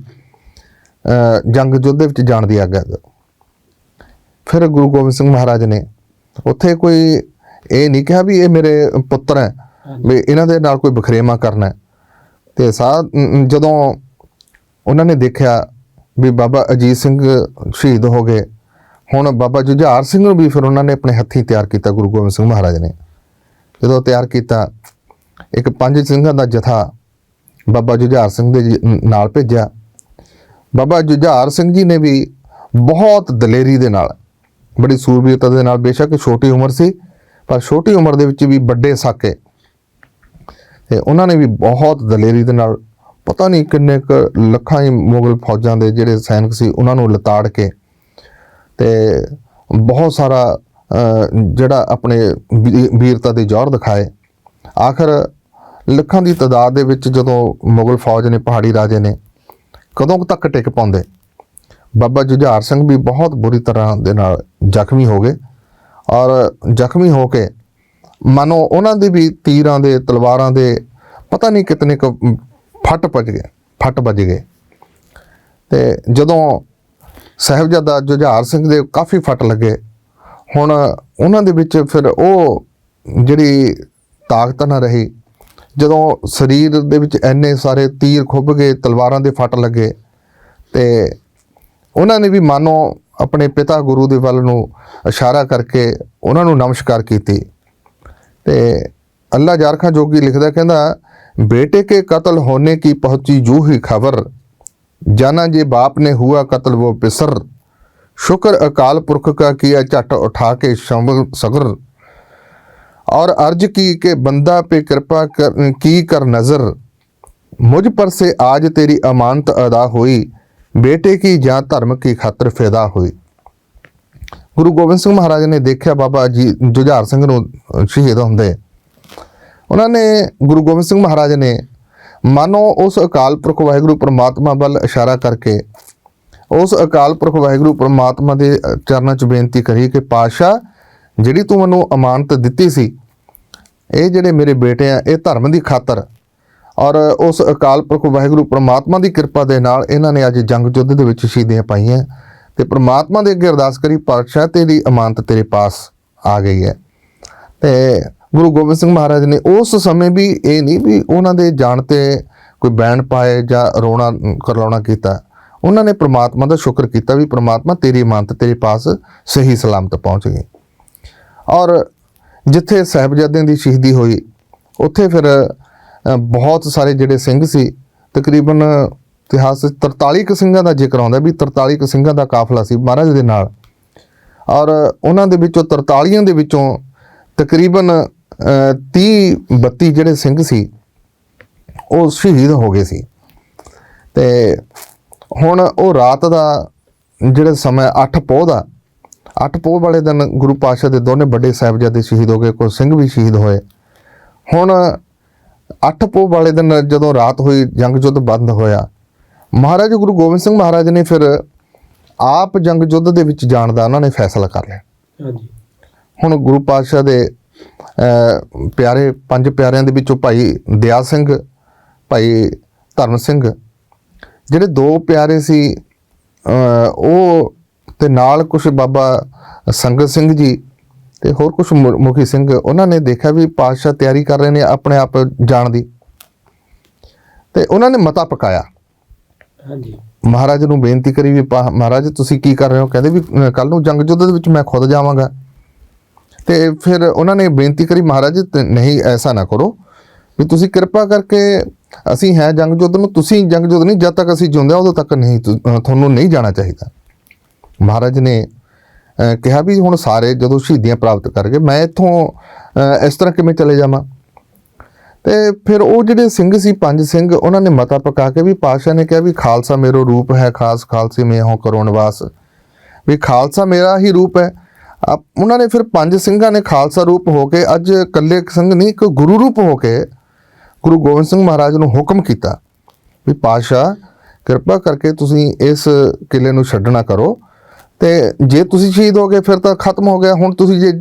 ਜੰਗ ਯੁੱਧ ਦੇ ਵਿੱਚ ਜਾਣ ਦੀ ਆਗਿਆ ਦਿਓ। ਫਿਰ ਗੁਰੂ ਗੋਬਿੰਦ ਸਿੰਘ ਮਹਾਰਾਜ ਨੇ ਉੱਥੇ ਕੋਈ ਇਹ ਨਹੀਂ ਕਿਹਾ ਵੀ ਇਹ ਮੇਰੇ ਪੁੱਤਰ ਹੈ ਵੀ ਇਹਨਾਂ ਦੇ ਨਾਲ ਕੋਈ ਬਖਰੇਵਾ ਕਰਨਾ। ਤੇ ਸਾ ਜਦੋਂ ਉਹਨਾਂ ਨੇ ਦੇਖਿਆ ਵੀ ਬਾਬਾ ਅਜੀਤ ਸਿੰਘ ਸ਼ਹੀਦ ਹੋ ਗਏ ਹੁਣ ਬਾਬਾ ਜੁਝਾਰ ਸਿੰਘ ਨੂੰ ਵੀ ਫਿਰ ਉਹਨਾਂ ਨੇ ਆਪਣੇ ਹੱਥੀਂ ਤਿਆਰ ਕੀਤਾ ਗੁਰੂ ਗੋਬਿੰਦ ਸਿੰਘ ਮਹਾਰਾਜ ਨੇ। ਜਦੋਂ ਤਿਆਰ ਕੀਤਾ, ਇੱਕ ਪੰਜ ਸਿੰਘਾਂ ਦਾ ਜਥਾ ਬਾਬਾ ਜੁਝਾਰ ਸਿੰਘ ਦੇ ਜੀ- ਨਾਲ ਭੇਜਿਆ। ਬਾਬਾ ਜੁਝਾਰ ਸਿੰਘ ਜੀ ਨੇ ਵੀ ਬਹੁਤ ਦਲੇਰੀ ਦੇ ਨਾਲ, ਬੜੀ ਸੂਰਬੀਰਤਾ ਦੇ ਨਾਲ, ਬੇਸ਼ੱਕ ਛੋਟੀ ਉਮਰ ਸੀ, ਪਰ ਛੋਟੀ ਉਮਰ ਦੇ ਵਿੱਚ ਵੀ ਵੱਡੇ ਸਾਕੇ। ਤੇ ਉਹਨਾਂ ਨੇ ਵੀ ਬਹੁਤ ਦਲੇਰੀ ਦੇ ਨਾਲ, ਪਤਾ ਨਹੀਂ ਕਿੰਨੇ ਕੁ ਲੱਖਾਂ ਹੀ ਮੁਗਲ ਫੌਜਾਂ ਦੇ ਜਿਹੜੇ ਸੈਨਿਕ ਸੀ, ਉਹਨਾਂ ਨੂੰ ਲਤਾੜ ਕੇ ਤੇ ਬਹੁਤ ਸਾਰਾ ਜਿਹੜਾ ਆਪਣੇ ਵੀਰਤਾ ਦੇ ਜ਼ੋਰ ਦਿਖਾਏ। ਆਖਰ ਲੱਖਾਂ ਦੀ ਤਾਦਾਦ ਦੇ ਵਿੱਚ ਜਦੋਂ ਮੁਗਲ ਫੌਜ ਨੇ, ਪਹਾੜੀ ਰਾਜੇ ਨੇ ਕਦੋਂ ਕੁ ਤੱਕ ਟਿਕ ਪਾਉਂਦੇ? ਬਾਬਾ ਜੁਝਾਰ ਸਿੰਘ ਵੀ ਬਹੁਤ ਬੁਰੀ ਤਰ੍ਹਾਂ ਦੇ ਨਾਲ ਜ਼ਖਮੀ ਹੋ ਗਏ ਔਰ ਜ਼ਖਮੀ ਹੋ ਕੇ ਮਨੋ ਉਹਨਾਂ ਦੇ ਵੀ ਤੀਰਾਂ ਦੇ, ਤਲਵਾਰਾਂ ਦੇ ਪਤਾ ਨਹੀਂ ਕਿਤਨੇ ਕੁ ਫੱਟ ਵੱਜ ਗਏ, ਫੱਟ ਵੱਜ ਗਏ। ਤੇ ਜਦੋਂ ਸਾਹਿਬਜ਼ਾਦਾ ਜੁਝਾਰ ਸਿੰਘ ਦੇ ਕਾਫੀ ਫੱਟ ਲੱਗੇ ਹੁਣ ਉਹਨਾਂ ਦੇ ਵਿੱਚ ਫਿਰ ਉਹ ਜਿਹੜੀ ਤਾਕਤ ਨਾ ਰਹੀ ਜਦੋਂ ਸਰੀਰ ਦੇ ਵਿੱਚ ਐਨੇ ਸਾਰੇ ਤੀਰ ਖੁੱਭ ਗਏ ਤਲਵਾਰਾਂ ਦੇ ਫੱਟ ਲੱਗੇ ਤੇ ਉਹਨਾਂ ਨੇ ਵੀ ਮਾਨੋ ਆਪਣੇ ਪਿਤਾ ਗੁਰੂ ਦੇ ਵੱਲ ਨੂੰ ਇਸ਼ਾਰਾ ਕਰਕੇ ਉਹਨਾਂ ਨੂੰ ਨਮਸਕਾਰ ਕੀਤੀ ਤੇ ਅੱਲਾ ਜਾਰਖਾਂ ਜੋਗੀ ਲਿਖਦਾ ਕਹਿੰਦਾ बेटे के कत्ल होने की पहुंची जू ही खबर जाना जे बाप ने हुआ कत्ल वो पिसर शुक्र अकाल पुरख का किया चट उठा के शंभर सगर और अर्ज की के बंदा पे कृपा कर, की कर नजर मुझ पर से आज तेरी अमानत अदा हुई बेटे की जां धर्म की खातर फिदा हुई ਗੁਰੂ ਗੋਬਿੰਦ ਸਿੰਘ ਮਹਾਰਾਜ ਨੇ ਦੇਖਿਆ ਬਾਬਾ ਜੀ ਜੁਝਾਰ ਸਿੰਘ ਨੂੰ ਅ, ਸ਼ਹੀਦ ਹੁੰਦੇ ਉਹਨਾਂ ਨੇ ਗੁਰੂ ਗੋਬਿੰਦ ਸਿੰਘ ਮਹਾਰਾਜ ਨੇ ਮਾਨੋ ਉਸ ਅਕਾਲ ਪੁਰਖ ਵਾਹਿਗੁਰੂ ਪ੍ਰਮਾਤਮਾ ਵੱਲ ਇਸ਼ਾਰਾ ਕਰਕੇ ਉਸ ਅਕਾਲ ਪੁਰਖ ਵਾਹਿਗੁਰੂ ਪ੍ਰਮਾਤਮਾ ਦੇ ਚਰਨਾਂ 'ਚ ਬੇਨਤੀ ਕਰੀ ਕਿ ਪਾਸ਼ਾ ਜਿਹੜੀ ਤੂੰ ਮੈਨੂੰ ਅਮਾਨਤ ਦਿੱਤੀ ਸੀ, ਇਹ ਜਿਹੜੇ ਮੇਰੇ ਬੇਟੇ ਆ, ਇਹ ਧਰਮ ਦੀ ਖਾਤਰ ਔਰ ਉਸ ਅਕਾਲ ਪੁਰਖ ਵਾਹਿਗੁਰੂ ਪ੍ਰਮਾਤਮਾ ਦੀ ਕਿਰਪਾ ਦੇ ਨਾਲ ਇਹਨਾਂ ਨੇ ਅੱਜ ਜੰਗ ਯੁੱਧ ਦੇ ਵਿੱਚ ਸ਼ਹੀਦੀਆਂ ਪਾਈਆਂ ਤੇ ਪ੍ਰਮਾਤਮਾ ਦੇ ਅੱਗੇ ਅਰਦਾਸ ਕਰੀ, ਪਾਤਸ਼ਾਹ ਤੇਰੀ ਅਮਾਨਤ ਤੇਰੇ ਪਾਸ ਆ ਗਈ ਹੈ। ਤੇ ਗੁਰੂ ਗੋਬਿੰਦ ਸਿੰਘ ਮਹਾਰਾਜ ਨੇ ਉਸ ਸਮੇਂ ਵੀ ਇਹ ਨਹੀਂ ਵੀ ਉਹਨਾਂ ਦੇ ਜਾਣ ਤੇ ਕੋਈ ਬੈਣ ਪਾਏ ਜਾਂ ਰੋਣਾ ਕਰਲਾਉਣਾ ਕੀਤਾ। ਉਹਨਾਂ ਨੇ ਪ੍ਰਮਾਤਮਾ ਦਾ ਸ਼ੁਕਰ ਕੀਤਾ ਵੀ ਪ੍ਰਮਾਤਮਾ ਤੇਰੀ ਅਮਾਨਤ ਤੇਰੇ ਪਾਸ ਸਹੀ ਸਲਾਮਤ ਪਹੁੰਚ ਗਈ। ਔਰ ਜਿੱਥੇ ਸਾਹਿਬਜ਼ਾਦਿਆਂ ਦੀ ਸ਼ਹੀਦੀ ਹੋਈ, ਉੱਥੇ ਫਿਰ ਬਹੁਤ ਸਾਰੇ ਜਿਹੜੇ ਸਿੰਘ ਸੀ, ਤਕਰੀਬਨ ਇਤਿਹਾਸ ਵਿੱਚ 43 ਕੁ ਸਿੰਘਾਂ ਦਾ ਜ਼ਿਕਰ ਆਉਂਦਾ ਵੀ 43 ਕੁ ਸਿੰਘਾਂ ਦਾ ਕਾਫਲਾ ਸੀ ਮਹਾਰਾਜ ਦੇ ਨਾਲ। ਔਰ ਉਹਨਾਂ ਦੇ ਵਿੱਚੋਂ 43 ਦੇ ਵਿੱਚੋਂ ਤਕਰੀਬਨ 30 32 ਜਿਹੜੇ ਸਿੰਘ ਸੀ, ਉਹ ਸ਼ਹੀਦ ਹੋ ਗਏ ਸੀ। ਤੇ ਹੁਣ ਉਹ ਰਾਤ ਦਾ ਜਿਹੜਾ ਸਮਾਂ 8 ਪੋਹ ਦਾ 8 ਪੋਹ ਵਾਲੇ ਦਿਨ ਗੁਰੂ ਪਾਤਸ਼ਾਹ ਦੇ ਦੋਨੇ ਵੱਡੇ ਸਾਹਿਬਜ਼ਾਦੇ ਸ਼ਹੀਦ ਹੋ ਗਏ ਕੋਈ ਸਿੰਘ ਵੀ ਸ਼ਹੀਦ ਹੋਏ। ਹੁਣ 8 ਪੋਹ ਵਾਲੇ ਦਿਨ ਜਦੋਂ ਰਾਤ ਹੋਈ ਜੰਗ ਯੁੱਧ ਬੰਦ ਹੋਇਆ ਮਹਾਰਾਜ ਗੁਰੂ ਗੋਬਿੰਦ ਸਿੰਘ ਮਹਾਰਾਜ ਨੇ ਫਿਰ ਆਪ ਜੰਗ ਯੁੱਧ ਦੇ ਵਿੱਚ ਜਾਣ ਦਾ ਉਹਨਾਂ ਨੇ ਫੈਸਲਾ ਕਰ ਲਿਆ। ਹਾਂਜੀ। ਹੁਣ ਗੁਰੂ ਪਾਤਸ਼ਾਹ ਦੇ ਪਿਆਰੇ ਪੰਜ ਪਿਆਰਿਆਂ ਦੇ ਵਿੱਚੋਂ ਭਾਈ ਦਿਆ ਸਿੰਘ ਭਾਈ ਧਰਮ ਸਿੰਘ ਜਿਹੜੇ ਦੋ ਪਿਆਰੇ ਸੀ ਉਹ ਤੇ ਨਾਲ ਕੁਝ ਬਾਬਾ ਸੰਗਤ ਸਿੰਘ ਜੀ ਤੇ ਹੋਰ ਕੁਝ ਮੁਖੀ ਸਿੰਘ ਉਹਨਾਂ ਨੇ ਦੇਖਿਆ ਵੀ ਪਾਤਸ਼ਾਹ ਤਿਆਰੀ ਕਰ ਰਹੇ ਨੇ ਆਪਣੇ ਆਪ ਜਾਣ ਦੀ। ਤੇ ਉਹਨਾਂ ਨੇ ਮਤਾ ਪਕਾਇਆ। ਹਾਂਜੀ। ਮਹਾਰਾਜ ਨੂੰ ਬੇਨਤੀ ਕਰੀ ਵੀ ਮਹਾਰਾਜ ਤੁਸੀਂ ਕੀ ਕਰ ਰਹੇ ਹੋ? ਕਹਿੰਦੇ ਵੀ ਕੱਲ ਨੂੰ ਜੰਗ ਯੁੱਧ ਦੇ ਵਿੱਚ ਮੈਂ ਖੁਦ ਜਾਵਾਂਗਾ। ਤੇ ਫਿਰ ਉਹਨਾਂ ਨੇ ਬੇਨਤੀ ਕਰੀ ਮਹਾਰਾਜ ਨਹੀਂ ਐਸਾ ਨਾ ਕਰੋ। ਵੀ ਤੁਸੀਂ ਕਿਰਪਾ ਕਰਕੇ ਅਸੀਂ ਹੈ ਜੰਗ ਯੁੱਧ ਨੂੰ, ਤੁਸੀਂ ਜੰਗ ਯੁੱਧ ਨਹੀਂ, ਜਦ ਤੱਕ ਅਸੀਂ ਜਿਉਂਦੇ ਹਾਂ, ਉਦੋਂ ਤੱਕ ਨਹੀਂ ਤੁਹਾਨੂੰ ਨਹੀਂ ਜਾਣਾ ਚਾਹੀਦਾ। ਮਹਾਰਾਜ ਨੇ ਕਿਹਾ ਵੀ ਹੁਣ ਸਾਰੇ ਜਦੋਂ ਸ਼ਹੀਦੀਆਂ ਪ੍ਰਾਪਤ ਕਰ ਗਏ ਮੈਂ ਇੱਥੋਂ ਇਸ ਤਰ੍ਹਾਂ ਕਿਵੇਂ ਚਲੇ ਜਾਵਾਂ? ਤੇ ਫਿਰ ਉਹ ਜਿਹੜੇ ਸਿੰਘ ਸੀ, ਪੰਜ ਸਿੰਘ, ਉਹਨਾਂ ਨੇ ਮਤਾ ਪਕਾ ਕੇ ਵੀ ਪਾਸ਼ਾ ਨੇ ਕਿਹਾ ਵੀ ਖਾਲਸਾ ਮੇਰੋ ਰੂਪ ਹੈ, ਖਾਸ ਖਾਲਸੇ ਮੈਂ ਹੋ ਕਰੋ ਨਿਵਾਸ। ਵੀ ਖਾਲਸਾ ਮੇਰਾ ਹੀ ਰੂਪ ਹੈ। ਉਹਨਾਂ ਨੇ ਫਿਰ ਪੰਜ ਸਿੰਘਾਂ ਨੇ ਖਾਲਸਾ ਰੂਪ ਹੋ ਕੇ, ਅੱਜ ਇਕੱਲੇ ਸਿੰਘ ਨਹੀਂ, ਇੱਕ ਗੁਰੂ ਰੂਪ ਹੋ ਕੇ ਗੁਰੂ ਗੋਬਿੰਦ ਸਿੰਘ ਮਹਾਰਾਜ ਨੂੰ ਹੁਕਮ ਕੀਤਾ ਵੀ ਪਾਸ਼ਾ ਕਿਰਪਾ ਕਰਕੇ ਤੁਸੀਂ ਇਸ ਕਿਲੇ ਨੂੰ ਛੱਡਣਾ ਕਰੋ ਤੇ ਜੇ ਤੁਸੀਂ ਸ਼ਹੀਦ ਹੋ ਗਏ ਫਿਰ ਤਾਂ ਖਤਮ ਹੋ ਗਿਆ। ਹੁਣ ਤੁਸੀਂ ਜੇ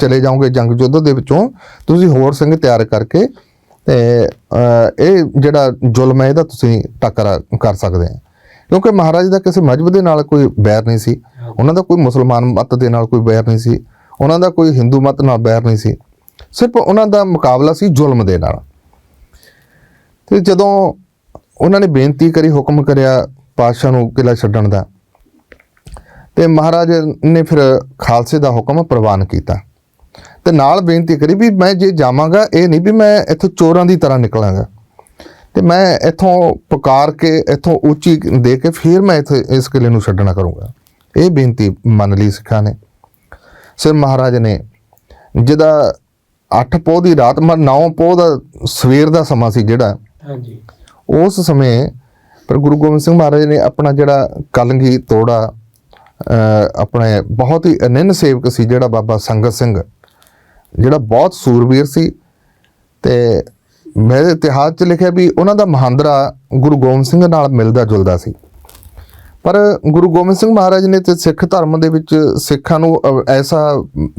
ਚਲੇ ਜਾਓਗੇ ਜੰਗ ਯੁੱਧ ਦੇ ਵਿੱਚੋਂ, ਤੁਸੀਂ ਹੋਰ ਸਿੰਘ ਤਿਆਰ ਕਰਕੇ ਤੇ ਇਹ ਜਿਹੜਾ ਜ਼ੁਲਮ ਹੈ ਇਹਦਾ ਤੁਸੀਂ ਟੱਕਰਾ ਕਰ ਸਕਦੇ ਆ ਕਿਉਂਕਿ ਮਹਾਰਾਜ ਦਾ ਕਿਸੇ ਮਜਬ ਦੇ ਨਾਲ ਕੋਈ ਬੈਰ ਨਹੀਂ ਸੀ। ਉਹਨਾਂ ਦਾ ਕੋਈ ਮੁਸਲਮਾਨ ਮਤ ਦੇ ਨਾਲ ਕੋਈ ਬੈਰ ਨਹੀਂ ਸੀ। ਉਹਨਾਂ ਦਾ ਕੋਈ ਹਿੰਦੂ ਮਤ ਨਾਲ ਬੈਰ ਨਹੀਂ ਸੀ। ਸਿਰਫ ਉਹਨਾਂ ਦਾ ਮੁਕਾਬਲਾ ਸੀ ਜ਼ੁਲਮ ਦੇ ਨਾਲ। ਤੇ ਜਦੋਂ ਉਹਨਾਂ ਨੇ ਬੇਨਤੀ ਕਰੀ, ਹੁਕਮ ਕਰਿਆ ਪਾਤਸ਼ਾਹ ਨੂੰ ਕਿਲਾ ਛੱਡਣ ਦਾ, ਤੇ ਮਹਾਰਾਜ ਨੇ ਫਿਰ ਖਾਲਸੇ ਦਾ ਹੁਕਮ ਪ੍ਰਵਾਨ ਕੀਤਾ। ਤੇ ਨਾਲ ਬੇਨਤੀ ਕਰੀ ਵੀ ਮੈਂ ਜੇ ਜਾਵਾਂਗਾ, ਇਹ ਨਹੀਂ ਵੀ ਮੈਂ ਇੱਥੋਂ ਚੋਰਾਂ ਦੀ ਤਰ੍ਹਾਂ ਨਿਕਲਾਂਗਾ। ਤੇ ਮੈਂ ਇੱਥੋਂ ਪੁਕਾਰ ਕੇ, ਇੱਥੋਂ ਉੱਚੀ ਦੇ ਕੇ ਫਿਰ ਮੈਂ ਇੱਥੇ ਇਸ ਕਿਲੇ ਨੂੰ ਛੱਡਣਾ ਕਰੂੰਗਾ। ਇਹ ਬੇਨਤੀ ਮੰਨ ਲਈ ਸਿੱਖਾਂ ਨੇ। ਸਿਰ ਮਹਾਰਾਜ ਨੇ ਜਿਹਦਾ 8 ਪੋਹ ਦੀ ਰਾਤ, ਮਾ 9 ਪੋਹ ਦਾ ਸਵੇਰ ਦਾ ਸਮਾਂ ਸੀ ਜਿਹੜਾ ਹਾਂਜੀ। ਉਸ ਸਮੇਂ ਪਰ ਗੁਰੂ ਗੋਬਿੰਦ ਸਿੰਘ ਮਹਾਰਾਜ ਨੇ ਆਪਣਾ ਜਿਹੜਾ ਕਲਗੀ ਤੋੜਾ ਆਪਣੇ ਬਹੁਤ ਹੀ ਅਨੰਨ ਸੇਵਕ ਸੀ ਜਿਹੜਾ ਬਾਬਾ ਸੰਗਤ ਸਿੰਘ, ਜਿਹੜਾ ਬਹੁਤ ਸੂਰਬੀਰ ਸੀ ਤੇ ਮੇਰੇ ਇਤਿਹਾਸ 'ਚ ਲਿਖਿਆ ਵੀ ਉਹਨਾਂ ਦਾ ਮਹਾਂਦਰਾ ਗੁਰੂ ਗੋਬਿੰਦ ਸਿੰਘ ਨਾਲ ਮਿਲਦਾ ਜੁਲਦਾ ਸੀ। ਪਰ ਗੁਰੂ ਗੋਬਿੰਦ ਸਿੰਘ ਮਹਾਰਾਜ ਨੇ ਤੇ ਸਿੱਖ ਧਰਮ ਦੇ ਵਿੱਚ ਸਿੱਖਾਂ ਨੂੰ ਐਸਾ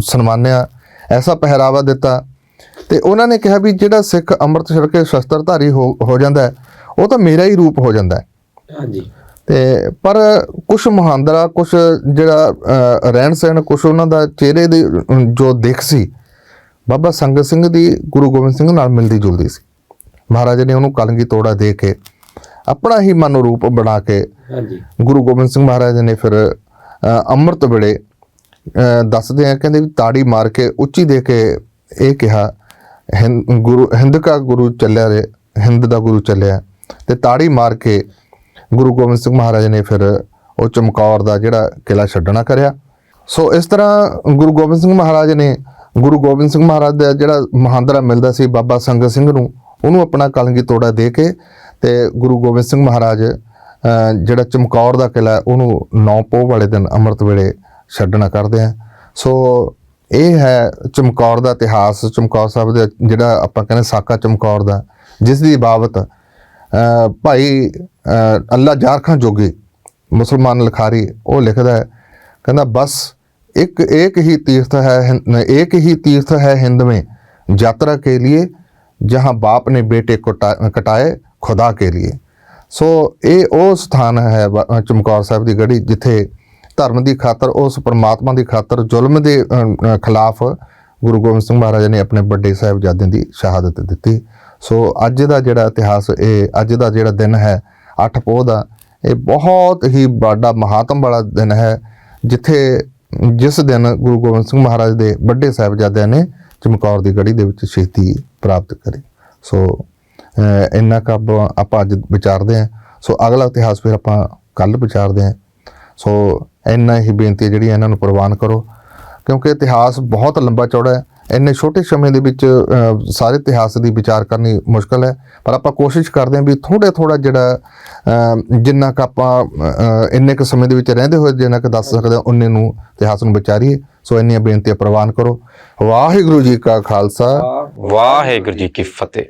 ਸਨਮਾਨਿਆ, ਐਸਾ ਪਹਿਰਾਵਾ ਦਿੱਤਾ ਤੇ ਉਹਨਾਂ ਨੇ ਕਿਹਾ ਵੀ ਜਿਹੜਾ ਸਿੱਖ ਅੰਮ੍ਰਿਤ ਛਕ ਕੇ ਸ਼ਸਤਰਧਾਰੀ ਹੋ ਜਾਂਦਾ ਹੈ ਉਹ ਤਾਂ ਮੇਰਾ ਹੀ ਰੂਪ ਹੋ ਜਾਂਦਾ ਹੈ। ਹਾਂਜੀ। ਤੇ ਪਰ ਕੁਝ ਮਹਾਂਦਰਾ ਕੁਝ ਜਿਹੜਾ ਰਹਿਣ ਸਹਿਣ ਕੁਝ ਉਹਨਾਂ ਦਾ ਚਿਹਰੇ ਦੇ ਜੋ ਦਿਖ ਸੀ ਬਾਬਾ ਸੰਗਤ ਸਿੰਘ ਦੀ ਗੁਰੂ ਗੋਬਿੰਦ ਸਿੰਘ ਨਾਲ ਮਿਲਦੀ ਜੁਲਦੀ ਸੀ। ਮਹਾਰਾਜ ਨੇ ਉਹਨੂੰ ਕਲਗੀ ਤੋੜਾ ਦੇ ਕੇ ਆਪਣਾ ਹੀ ਮਨ ਰੂਪ ਬਣਾ ਕੇ ਹਾਂਜੀ। ਗੁਰੂ ਗੋਬਿੰਦ ਸਿੰਘ ਮਹਾਰਾਜ ਨੇ ਫਿਰ ਅੰਮ੍ਰਿਤ ਵੇਲੇ ਦੱਸਦੇ ਆ ਕਹਿੰਦੇ ਵੀ ਤਾੜੀ ਮਾਰ ਕੇ ਉੱਚੀ ਦੇ ਕੇ ਇਹ ਕਿਹਾ ਹਿੰਦ ਗੁਰੂ, ਹਿੰਦ ਕਾ ਗੁਰੂ ਚੱਲਿਆ ਰੇ, ਹਿੰਦ ਦਾ ਗੁਰੂ ਚੱਲਿਆ ਤੇ ਤਾੜੀ ਮਾਰ ਕੇ ਗੁਰੂ ਗੋਬਿੰਦ ਸਿੰਘ ਮਹਾਰਾਜ ਨੇ ਫਿਰ ਉਹ ਚਮਕੌਰ ਦਾ ਜਿਹੜਾ ਕਿਲਾ ਛੱਡਣਾ ਕਰਿਆ। ਸੋ ਇਸ ਤਰ੍ਹਾਂ ਗੁਰੂ ਗੋਬਿੰਦ ਸਿੰਘ ਮਹਾਰਾਜ ਨੇ ਗੁਰੂ ਗੋਬਿੰਦ ਸਿੰਘ ਮਹਾਰਾਜ ਦਾ ਜਿਹੜਾ ਮਹਾਂਦਰਾ ਮਿਲਦਾ ਸੀ ਬਾਬਾ ਸੰਗਤ ਸਿੰਘ ਨੂੰ, ਉਹਨੂੰ ਆਪਣਾ ਕਲਗੀ ਤੋੜਾ ਦੇ ਕੇ ਤੇ ਗੁਰੂ ਗੋਬਿੰਦ ਸਿੰਘ ਮਹਾਰਾਜ ਜਿਹੜਾ ਚਮਕੌਰ ਦਾ ਕਿਲਾ ਉਹਨੂੰ ਨੌ ਪੋਹ ਵਾਲੇ ਦਿਨ ਅੰਮ੍ਰਿਤ ਵੇਲੇ ਛੱਡਣਾ ਕਰਦੇ ਆ। ਸੋ ਇਹ ਹੈ ਚਮਕੌਰ ਦਾ ਇਤਿਹਾਸ, ਚਮਕੌਰ ਸਾਹਿਬ ਦਾ ਜਿਹੜਾ ਆਪਾਂ ਕਹਿੰਦੇ ਸਾਕਾ ਚਮਕੌਰ ਦਾ, ਜਿਸ ਦੀ ਬਾਬਤ ਭਾਈ ਅੱਲਾ ਜਾਰਖਾਂ ਜੋਗੇ ਮੁਸਲਮਾਨ ਲਖਾਰੀ, ਉਹ ਲਿਖਦਾ ਹੈ, ਕਹਿੰਦਾ, ਬਸ ਇੱਕ ਇੱਕ ਹੀ ਤੀਰਥ ਹੈ ਇੱਕ ਹੀ ਤੀਰਥ ਹੈ ਹਿੰਦ ਮੇ, ਯਾਤਰਾ ਕੇ ਲਈ ਜਹਾਂ ਬਾਪ ਨੇ ਬੇਟੇ ਕਟਾਏ ਖੁਦਾ ਕੇ ਲਈ ਸੋ ਇਹ ਉਹ ਸਥਾਨ ਹੈ ਚਮਕੌਰ ਸਾਹਿਬ ਦੀ ਗੜੀ, ਜਿੱਥੇ ਧਰਮ ਦੀ ਖਾਤਰ, ਉਸ ਪਰਮਾਤਮਾ ਦੀ ਖਾਤਰ, ਜ਼ੁਲਮ ਦੇ ਖਿਲਾਫ ਗੁਰੂ ਗੋਬਿੰਦ ਸਿੰਘ ਮਹਾਰਾਜ ਨੇ ਆਪਣੇ ਵੱਡੇ ਸਾਹਿਬਜ਼ਾਦਿਆਂ ਦੀ ਸ਼ਹਾਦਤ ਦਿੱਤੀ। ਸੋ ਅੱਜ ਦਾ ਜਿਹੜਾ ਇਤਿਹਾਸ, ਇਹ ਅੱਜ ਦਾ ਜਿਹੜਾ ਦਿਨ ਹੈ 8 ਪੋਹ ਦਾ, ਇਹ ਬਹੁਤ ਹੀ ਵੱਡਾ ਮਹਾਤਮ ਵਾਲਾ ਦਿਨ ਹੈ, ਜਿੱਥੇ ਜਿਸ ਦਿਨ ਗੁਰੂ ਗੋਬਿੰਦ ਸਿੰਘ ਮਹਾਰਾਜ ਦੇ ਵੱਡੇ ਸਾਹਿਬਜ਼ਾਦਿਆਂ ਨੇ ਚਮਕੌਰ ਦੀ ਗੜੀ ਦੇ ਵਿੱਚ ਸ਼ਹੀਦੀ ਪ੍ਰਾਪਤ ਕਰੀ। ਸੋ ਇੰਨਾ ਕੁ ਆਪਾਂ ਆਪਾਂ ਅੱਜ ਵਿਚਾਰਦੇ ਹਾਂ। ਸੋ ਅਗਲਾ ਇਤਿਹਾਸ ਫਿਰ ਆਪਾਂ ਕੱਲ ਵਿਚਾਰਦੇ ਹਾਂ। ਸੋ ਇੰਨਾ ਹੀ ਬੇਨਤੀ ਹੈ ਜਿਹੜੀ ਇਹਨਾਂ ਨੂੰ ਪ੍ਰਵਾਨ ਕਰੋ, ਕਿਉਂਕਿ ਇਤਿਹਾਸ ਬਹੁਤ ਲੰਬਾ ਚੌੜਾ ਹੈ। ਇੰਨੇ ਛੋਟੇ ਸਮੇਂ ਦੇ ਵਿੱਚ ਸਾਰੇ ਇਤਿਹਾਸ ਦੀ ਵਿਚਾਰ ਕਰਨੀ ਮੁਸ਼ਕਲ ਹੈ। ਪਰ ਆਪਾਂ ਕੋਸ਼ਿਸ਼ ਕਰਦੇ ਹਾਂ ਵੀ ਥੋੜਾ ਥੋੜਾ ਜਿਹੜਾ ਜਿੰਨਾ ਕੁ ਆਪਾਂ ਇੰਨੇ ਕੁ ਸਮੇਂ ਦੇ ਵਿੱਚ ਰਹਿੰਦੇ ਹੋਏ ਜਿੰਨਾ ਕੁ ਦੱਸ ਸਕਦੇ ਹਾਂ ਉਨੇ ਨੂੰ ਇਤਿਹਾਸ ਨੂੰ ਵਿਚਾਰੀਏ। ਸੋ ਇੰਨੀਆਂ ਬੇਨਤੀਆਂ ਪ੍ਰਵਾਨ ਕਰੋ। ਵਾਹਿਗੁਰੂ ਜੀ ਕਾ ਖਾਲਸਾ। ਵਾਹਿਗੁਰੂ ਜੀ ਕੀ ਫਤਿਹ।